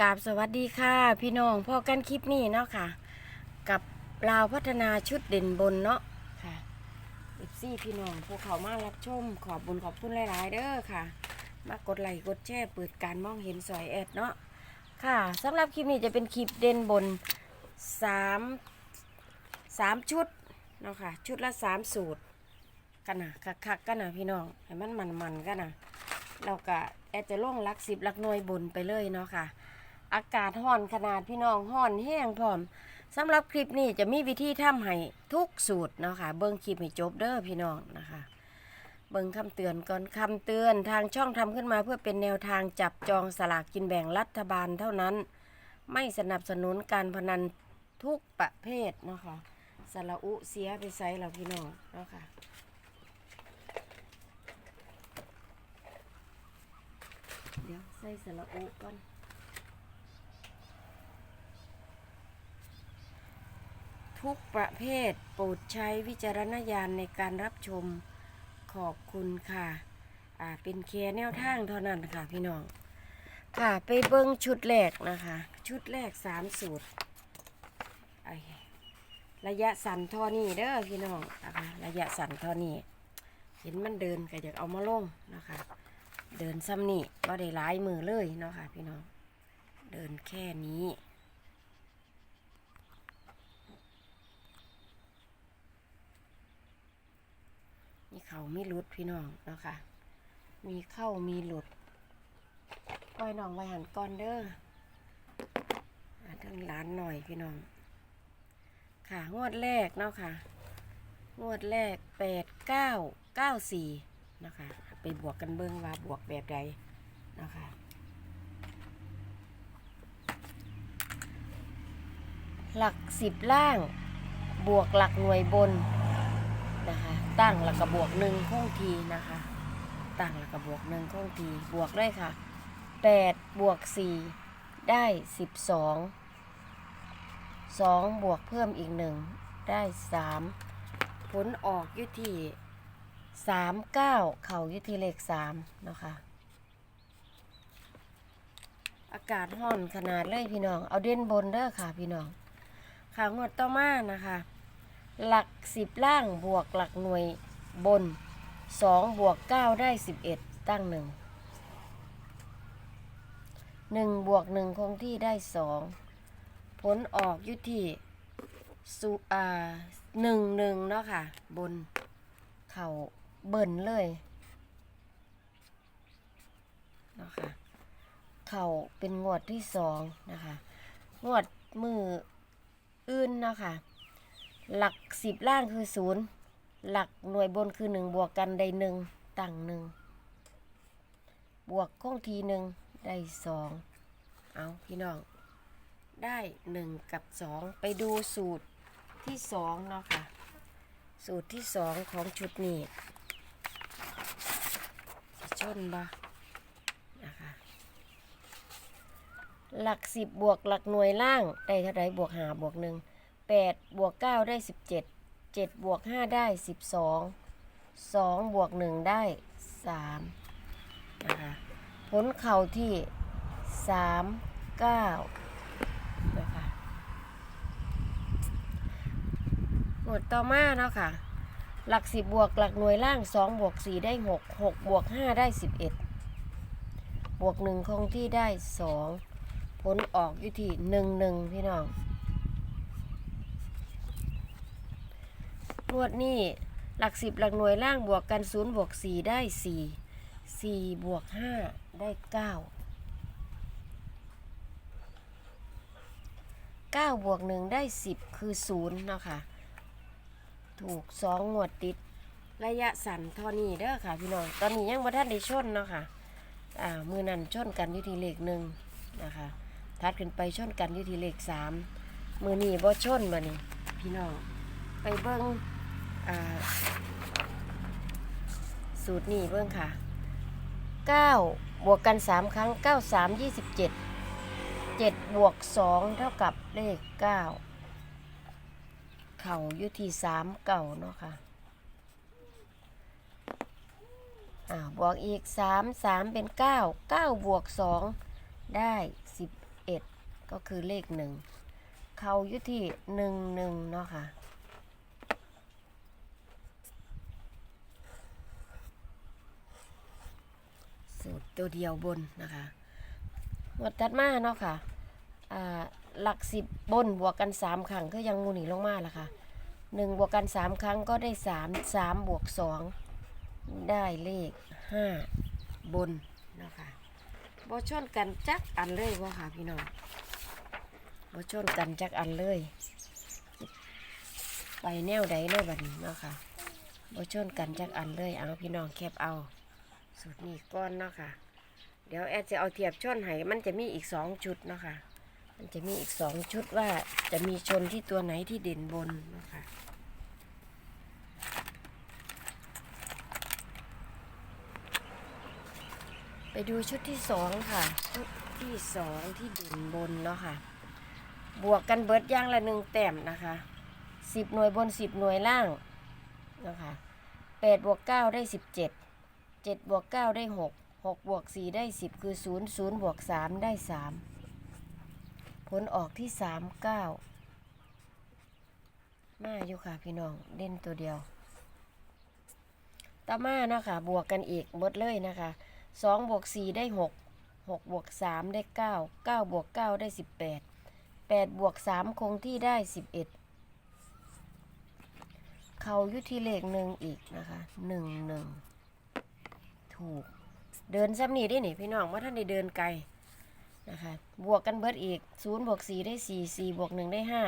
กราบสวัสดีค่ะ พี่น้องพ่อกันคลิปนี้เนาะค่ะ กับลาวพัฒนาชุดเด่นบนเนาะค่ะอีซี่พี่น้องพวกเขามารับชมขอบบุญขอบคุณหลาย ๆ เด้อค่ะ มากดไลค์กดแชร์เปิดการมองเห็นสอยแอดเนาะค่ะสำหรับคลิปนี้จะเป็นคลิปเด่นบนสามสามชุดเนาะค่ะ ชุดละสามสูตรกันนะคักๆกันนะพี่น้องให้มันมันๆกันนะเราก็แอดจะล่งหลักสิบหลักหน่วยบนไปเลยเนาะค่ะ อากาศห้อนขนาดพี่น้องห้อนแห้งพร้อมสำหรับคลิปนี้จะมีวิธีทำให้ทุกสูตรเนาะค่ะเบิ้งคลิปให้จบเด้อพี่น้องนะคะ เบิ้งคำเตือนก่อนคำเตือนทางช่องทำขึ้นมาเพื่อเป็นแนวทางจับจองสลากกินแบ่งรัฐบาลเท่านั้น ไม่สนับสนุนการพนันทุกประเภทเนาะค่ะสระอุเสียไปไซเราพี่น้องเนาะค่ะเดี๋ยวใส่สระอุก่อน ทุกประเภทโปรดใช้วิจารณญาณในการรับชมขอบคุณค่ะอ่าเป็นแค่แนวทางเท่านั้นค่ะพี่น้อง ค่ะไปเบิ้งชุดแรกนะคะ ชุดแรกสามสูตรไอระยะสั่นท่อนี้เด้อพี่น้องนะคะระยะสั่นท่อนี้เห็นมันเดินก็อยากเอามาลงนะคะ เดินซ้ำนี่ก็ได้หลายมือเลยเนาะค่ะพี่น้อง เดินแค่นี้ เขามีหลุดพี่น้องเนาะค่ะ มีเข้ามีหลุดปล่อยน้องไว้หันก่อนเด้อทั้งร้านหน่อยพี่น้อง ค่ะงวดแรกเนาะค่ะ งวดแรกแปดเก้าเก้าสี่นะคะไปบวกกันเบิ้งว่าบวกแบบใดนะคะหลักสิบล่าง บวกหลักหน่วยบน ตั้งแล้วก็บวกหนึ่งคงทีนะคะ ตั้งแล้วก็บวกหนึ่งคงทีบวกได้ค่ะแปดบวกสี่ได้สิบสองสองบวกเพิ่มอีกหนึ่งได้สามผลออกยุทีสามเก้าเข่ายุทีเลขสามนะคะอากาศห้อนขนาดเลยพี่น้อง เอาเด่นบนเด้อค่ะพี่น้องขางวดต่อมานะคะ หลักสิบล่างบวกหลักหน่วยบนสองบวกเก้าได้สิบเอ็ดตั้งหนึ่งหนึ่งบวกหนึ่งคงที่ได้สองผลออกอยุที่สุอ่าหนึ่งหนึ่งเนาะค่ะ บนเข่าเบิ่นเลยเนาะค่ะเข่าเป็นงวดที่สองนะคะ งวดมืออื่นเนาะค่ะ หลักสิบล่างคือศูนย์หลักหน่วยบนคือหนึ่งบวกกันได้หนึ่งตั้งหนึ่งบวกคงทีหนึ่งได้สองเอาพี่น้อง ได้หนึ่งกับสองไปดูสูตรที่สองเนาะค่ะ สูตรที่สองของชุดนี้สิชนบ่นะคะหลักสิบบวกหลักหน่วยล่างได้เท่าไรบวกหาบวกหนึ่ง แปดบวกเก้าได้สิบเจ็ดเจ็ดบวกห้าได้สิบสองสองบวกหนึ่งได้สามนะคะผลเข่าที่สามเก้านะคะหมวดต่อมาเนาะค่ะ หลักสิบบวกหลักหน่วยล่างสองบวกสี่ได้หกหกบวกห้าได้สิบเอ็ดบวกหนึ่งคงที่ได้สองผลออกอยู่ที่หนึ่งหนึ่งพี่น้อง งวดนี้หลักสิบหลักหน่วยล่างบวกกันศูนย์บวกสี่ได้สี่สี่บวกห้าได้เก้าเก้าบวกหนึ่งได้สิบคือศูนย์เนาะค่ะ ถูกสองงวดติดระยะสั้นเท่านี้เด้อค่ะพี่น้องตอนนี้ยังบ่ทันได้ชนเนาะค่ะอ่ามือนั้นชนกันอยู่ที่เลขหนึ่งนะคะทัดขึ้นไปชนกันอยู่ที่เลขสามมือนี้บ่ชนมานี่พี่น้องไปเบิ้ง สูตรนี้เบิ้งค่ะเก้าบวกกันสามครั้งเก้าสามยี่สิบเจ็ดเจ็ดบวกสองเท่ากับเลขเก้าเข่าอยู่ที่สามเก่าเนาะค่ะบวกอีกสามสามเป็นเก้าเก้าบวกสองได้สิบเอ็ดก็คือเลขหนึ่งเขาอยู่ที่หนึ่งหนึ่งเนาะค่ะ สู ตัวเดียวบนนะคะหมดตัดมาเนาะค่ะอ่าหลักสิบบนบวกกันสามครั้งก็ยังงูหนีลงมาละค่ะหนึ่งบวกกันสามครั้งก็ได้สามสามบวกสองได้เลขห้าบนเนาะคะบ่ชนกันจักอันเลยว่าค่ะพี่น้องบ่ชนกันจักอันเลย ไปแนวใดเลยบัดนี้เนาะค่ะบ่ชนกันจักอันเลยเอาพี่น้องแคบเอา สูตรนี้ก้อนเนาะค่ะ เดี๋ยวแอดจะเอาเทียบชนให้มันจะมีอีกสองชุดเนาะค่ะมันจะมีอีกสองชุดว่าจะมีชนที่ตัวไหนที่เด่นบนเนาะค่ะไปดูชุดที่สองค่ะ ชุดที่สองที่เด่นบนเนาะค่ะ บวกกันเบิดย่างละหนึ่งแต้มนะคะสิบหน่วยบนสิบหน่วยล่างนะคะแปดบวกเก้าได้สิบเจ็ดเจ็ดบวกเก้าได้หก หกบวกสี่ได้สิบคือศูนย์ศูนย์บวกสามได้สามผลออกที่สามเก้ามาอยู่ค่ะพี่น้องเล่นตัวเดียวต่อมาเนาะค่ะบวกกันอีกหมดเลยนะคะสองบวกสี่ได้หกหกบวกสามได้เก้าเก้าบวกเก้าได้สิบแปดแปดบวกสามคงที่ได้สิบเอ็ดเขายุที่เลขหนึ่งอีกนะคะหนึ่งหนึ่งถูก เดินซ้ำนี่ได้หนิพี่น้องว่าท่านได้เดินไกลนะคะบวกกันเบิดอีกศูนย์บวกสี่ได้สี่สี่บวกหนึ่งได้ห้า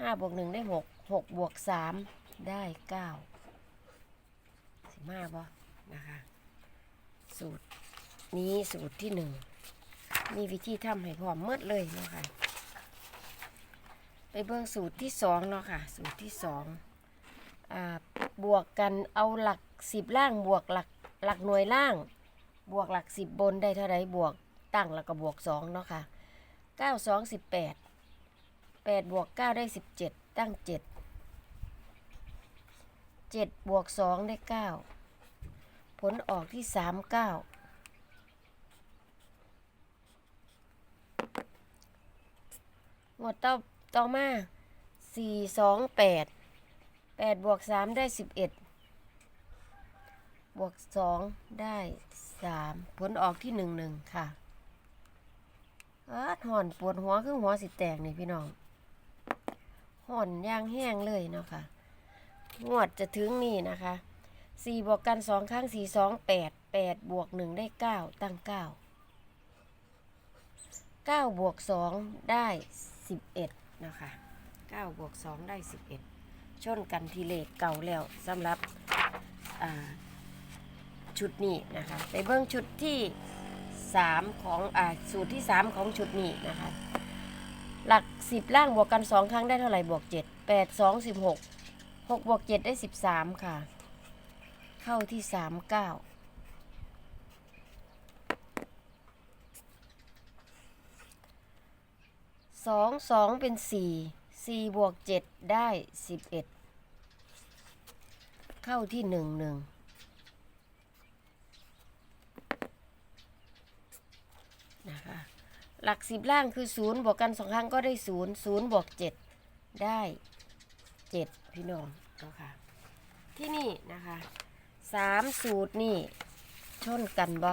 ห้าบวกหนึ่งได้หกหกบวกสามได้เก้าสิมาบ่นะคะสูตรนี้สูตรที่หนึ่งมีวิธีทำให้พร้อมเมื่อเลยเนาะคะไปเบิ่งสูตรที่สองเนาะค่ะสูตรที่สองอ่าบวกกันเอาหลักสิบล่างบวกหลักหลักหน่วยล่าง บวกหลักสิบบนได้เท่าไรบวกตั้งแล้วก็บวกสองเนาะค่ะเก้าสองสิบแปดแปดบวกเก้าได้สิบเจ็ดตั้งเจ็ดเจ็ดบวกสองได้เก้าผลออกที่สามเก้าหมดต่อต่อมาสี่สองแปดแปดบวกสามได้สิบเอ็ด บวกสองได้สามผลออกที่หนึ่งหนึ่งค่ะอาห่อนปวดหัวคือหัวสิแตกนี่พี่น้องห่อนย่างแห้งเลยเนาะค่ะ งวดจะถึงนี่นะคะสี่บวกกันสองครั้งสี่สองแปดแปดบวกหนึ่งได้เก้าตั้งเก้าเก้าบวกสองได้สิบเอ็ดนะคะเก้าบวกสองได้สิบเอ็ดชนกันทีเลขเก่าแล้วสำหรับอ่า ชุดนี้นะคะไปเบื้องชุดที่3ของอสูตรที่ 3 ของชุดนี้นะคะหลัก 10 ล่างบวกกัน 2 ครั้งได้เท่าไหร่บวก 7 8 2 16 6บวก7ได้ 13 ค่ะ เข้าที่ 3 9องเป็นสี่สี่บวกเจ็ดได้สิบเอ็ดเข้าที่หนึ่งหนึ่ง หลักสิบล่างคือศูนย์บวกกันสองครั้งก็ได้ศูนย์ศูนย์บวกเจ็ดได้เจ็ดพี่น้องเอาค่ะที่นี่นะคะสามสูตรนี่ชนกันบ่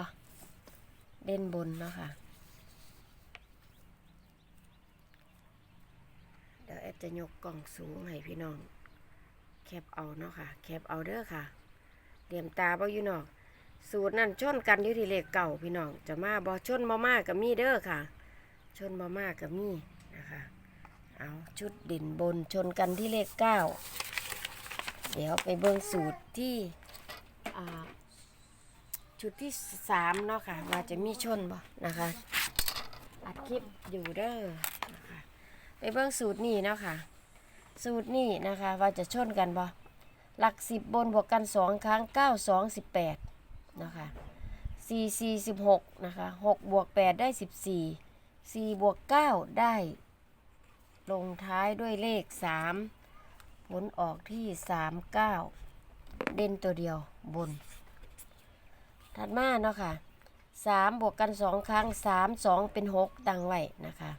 เด่นบนเนาะค่ะเดี๋ยวแอดจะยกกล่องสูงให้พี่น้อง แคบเอาเนาะค่ะ แคบเอาเด้อค่ะเหลี่ยมตาบ่อยู่นาะสูตรนั่นชนกันอยู่ที่เลขเก่าพี่น้อง จะมาบอชนมามากับมีเด้อค่ะ ชนมามากับมี่นะคะ เอาชุดเด่นบนชนกันที่เลขเก้าเดี๋ยวไปเบิ่งสูตรที่ชุดที่สามเนาะค่ะว่าจะมีชนบ่นะคะอัดคลิปอยู่เด้อนะคะไปเบิ่งสูตรนี้เนาะค่ะสูตรนี้นะคะว่าจะชนกันบ่หลักสิบบนบวกกันสองครั้งเก้าสองสิบแปดนะคะสี่สี่สิบหกนะคะหกบวกแปดได้สิบสี่ สี่บวกเก้าได้ ลงท้ายด้วยเลขสามผลออกที่สามเก้าเด่นตัวเดียวบน ถัดมาเนาะค่ะสามบวกกันสองครั้งสามสองเป็นหกตั้งไว้นะคะ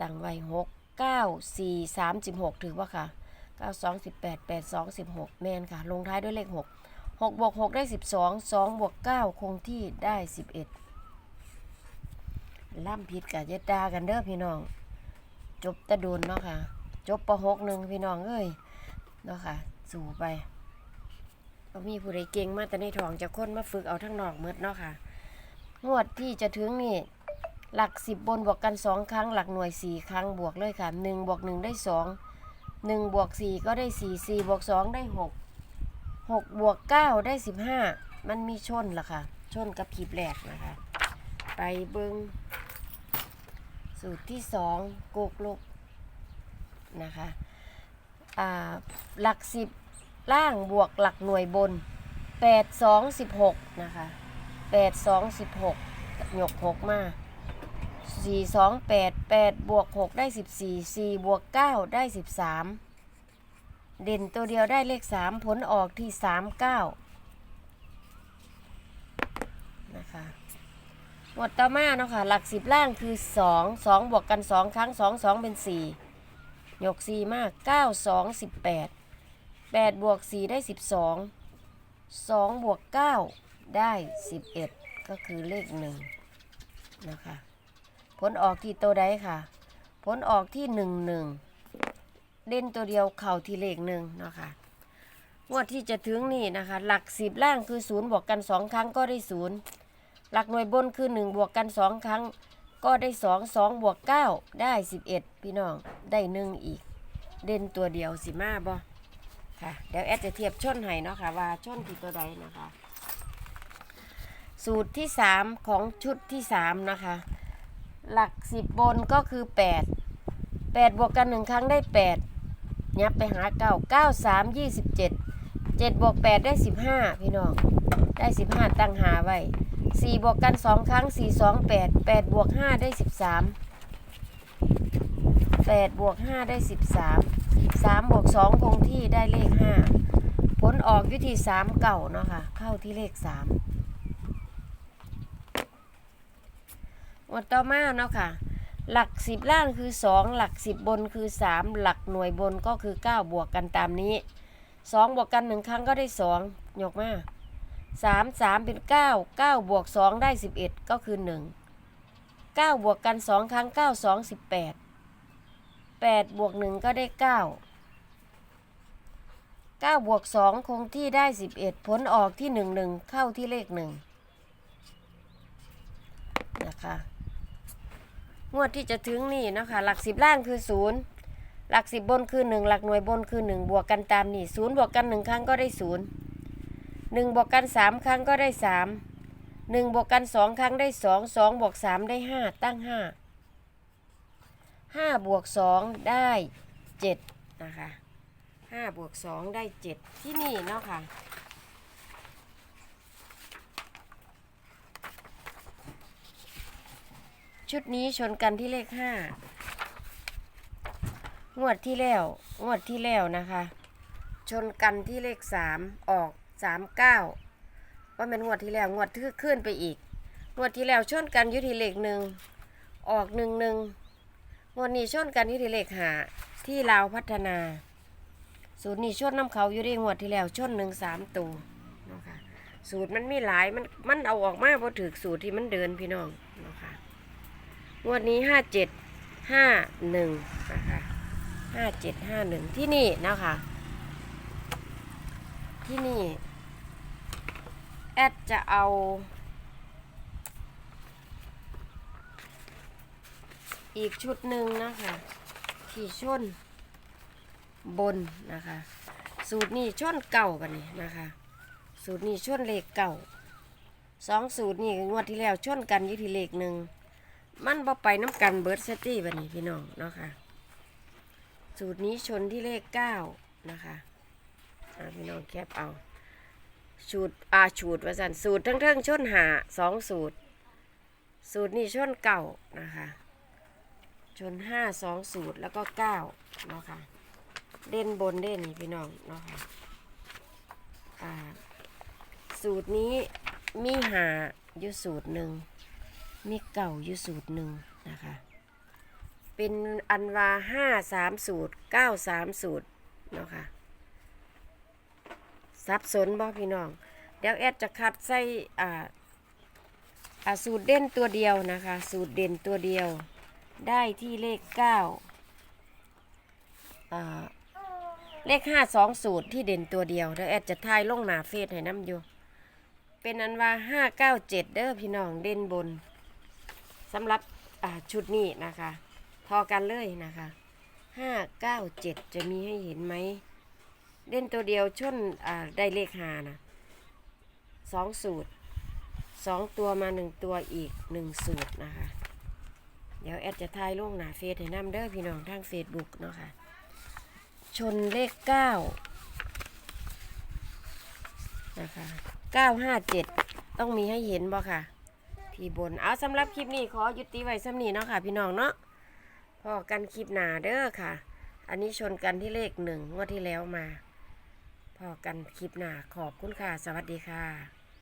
ตั้งไว้หกเก้าสี่สามสิบหกถือว่าค่ะเก้าสองสิบแปดแปดสองสิบหกแมนค่ะ ลงท้ายด้วยเลขหกหกบวกหกได้สิบสองสองบวกเก้าคงที่ได้สิบเอ็ด ล่ำผิดกับเยดดากันเด้อพี่น้อง จบตะดูนเนาะค่ะ จบประหกหนึ่งพี่น้องเอ้ยเนาะค่ะ สู่ไปก็มีผู้ใดเก่งมาแต่ในท้องจะค้นมาฝึกเอาทั้งนอกเมดเนาะค่ะ งวดที่จะถึงนี่ หลักสิบบนบวกกันสองครั้ง หลักหน่วยสี่ครั้งบวกเลยค่ะหนึ่งบวกหนึ่งได้สองหนึ่งบวกสี่ก็ได้สี่สี่บวกสองได้หกหกบวกเก้าได้สิบห้ามันมีชนล่ะค่ะ ชนกับขีบแหลกนะคะ ไปเบิง สูตรที่สองโกกลกนะคะหลักสิบล่างบวกหลักหน่วยบนแปดสองสิบหกนะคะแปดสองสิบหกหยกหกมาสี่สองแปดแปดบวกหกได้สิบสี่สี่บวกเก้าได้สิบสามเด่นตัวเดียวได้เลขสามผลออกที่สามเก้านะคะ หมวดต่อมาเนาะค่ะ หลักสิบล่างคือสองสองบวกกันสองครั้งสองสองเป็นสี่ยกสี่มากเก้าสองสิบแปดแปดบวกสี่ได้สิบสองสองบวกเก้าได้สิบเอ็ดก็คือเลขหนึ่งนะคะ ผลออกที่ตัวใดค่ะ ผลออกที่หนึ่งหนึ่งเด่นตัวเดียวเข่าที่เลขหนึ่งเนาะคะงวดที่จะถึงนี่นะคะ หลักสิบล่างคือศูนย์บวกกันสองครั้งก็ได้ศูนย์ หลักหน่วยบนคือหนึ่งบวกกันสองครั้ง ก็ได้สองสองบวกเก้าได้สิบเอ็ดพี่น้องได้หนึ่งอีก เด่นตัวเดียวสิมาบ่ค่ะ เดี๋ยวแอดจะเทียบชนให้เนาะค่ะ ว่าชนที่ตัวใดนะคะ สูตรที่สามของชุดที่สามนะคะ หลักสิบบนก็คือแปดแปดบวกกันหนึ่งครั้งได้แปดยับไปหาเก้าเก้าสามยี่สิบเจ็ดเจ็ดบวกแปดได้สิบห้าพี่น้อง ได้สิบห้าตั้งหาไว้ สี่บวกกันสองครั้งสี่สองแปดแปดบวกห้าได้สิบสามแปดบวกห้าได้สิบสามสามบวกสองคงที่ได้เลขห้าผลออกวิธีสามเก่าเนาะค่ะ เข้าที่เลขสามหมวดต่อมาเนาะค่ะ หลักสิบล่างคือ2หลักสิบบนคือ3หลักหน่วยบนก็คือ9บวกกันตามนี้2บวกกันหนึ่งครั้งก็ได้2ยกมา 3 3เป็น9 9บวก2ได้11ก็คือ1 9บวกกัน2ครั้ง9 2 18 8บแปดแปดบวก1ก็ได้9 9บวก2คงที่ได้11ผลออกที่1 1เข้าที่เลข1นะคะงวดที่จะถึงนี่นะคะหลักสิบล่างคือศูนย์หลักสิบบนคือหนึ่งหลักหน่วยบนคือหนึ่งบวกกันตามนี่ศูนย์บวกกันหนึ่งครั้งก็ได้ศูนย์ หนึ่งบวกกันสามครั้งก็ได้สามหนึ่งบวกกันสองครั้งได้สองสองบวกสามได้ห้าตั้งห้าห้าบวกสองได้เจ็ดนะคะห้าบวกสองได้เจ็ดที่นี่เนาะค่ะชุดนี้ชนกันที่เลขห้างวดที่แล้ว งวดที่แล้วนะคะ ชนกันที่เลขสามออก สามเก้าว่าเป็นงวดที่แล้วงวดที่ขึ้นไปอีก งวดที่แล้วชนกันยุทีเลขหนึ่งออกหนึ่งหนึ่งงวดนี้ชนกันยุทีเลขหาที่ลาวพัฒนา สูตรนี้ชนน้ำเขาอยู่ที่งวดที่แล้วชนหนึ่งสามตัวนะคะสูตรมันมีหลายมันมันเอาออกมาพอถือสูตรที่มันเดินพี่น้องนะคะงวดนี้ห้าเจ็ดห้าหนึ่งนะคะห้าเจ็ดห้าหนึ่งที่นี่นะคะ ที่นี่ แอดจะเอา อีกชุดหนึ่งนะคะที่ชนบนนะคะ สูตรนี้ชนเก่ากันนี่นะคะ สูตรนี้ชนเลขเก่าสองสูตรนี่งวดที่แล้วชนกันอยี่ที่เลขหนึ่งมันบ่ไปน้ำกันเบิร์ดเซตี้บันนี้พี่น้องเนาะค่ะสูตรนี้ชนที่เลขเก้านะคะพี่น้องแคปเอา สูตรอาสูตรว่าสันสูตรทั้งเทิงชนหาสองสูตร สูตรนี้ชนเก่านะคะชนห้าสองสูตรแล้วก็เก้าเนาะค่ะเด่นบนเด่นนี่พี่น้องเนาะค่ะอ่าสูตรนี้มีหาอยู่สูตรหนึ่งมีเก่าอยู่สูตรหนึ่งนะคะเป็นอันว่าห้าสามสูตรเก้าสามสูตรเนาะค่ะ สับสนบ่พี่น้อง เดี๋ยวแอดจะคัดใส่อ่าอ่าสูตรเด่นตัวเดียวนะคะ สูตรเด่นตัวเดียว ได้ที่เลขเก้าอ่าเลขห้าสองสูตรที่เด่นตัวเดียวเดี๋ยวแอดจะทายลงหนาเฟซให้น้ำอยู่ เป็นอันว่าห้าเก้าเจ็ดเด้อพี่น้องเด่นบนสำหรับชุดนี้นะคะพอกันเลยนะคะห้าเก้าเจ็ดจะมีให้เห็นไหม เด่นตัวเดียวชนอ่าได้เลขหานะสองสูตรสองตัวมาหนึ่งตัวอีกหนึ่งสูตรนะคะ เดี๋ยวแอดจะทายลงหนาเฟซให้น้ำเด้อพี่น้องทางเฟซบุ๊กเนาะค่ะ ชนเลขเก้านะคะเก้าห้าเจ็ดต้องมีให้เห็นบ่ค่ะ ที่บน เอาสำหรับคลิปนี้ขอยุติไว้สำนีเนาะค่ะ พี่น้องเนาะพอกันคลิปหนาเด้อค่ะ อันนี้ชนกันที่เลขหนึ่งงวดที่แล้วมา พอกันคลิปหน้าขอบคุณค่ะ สวัสดีค่ะ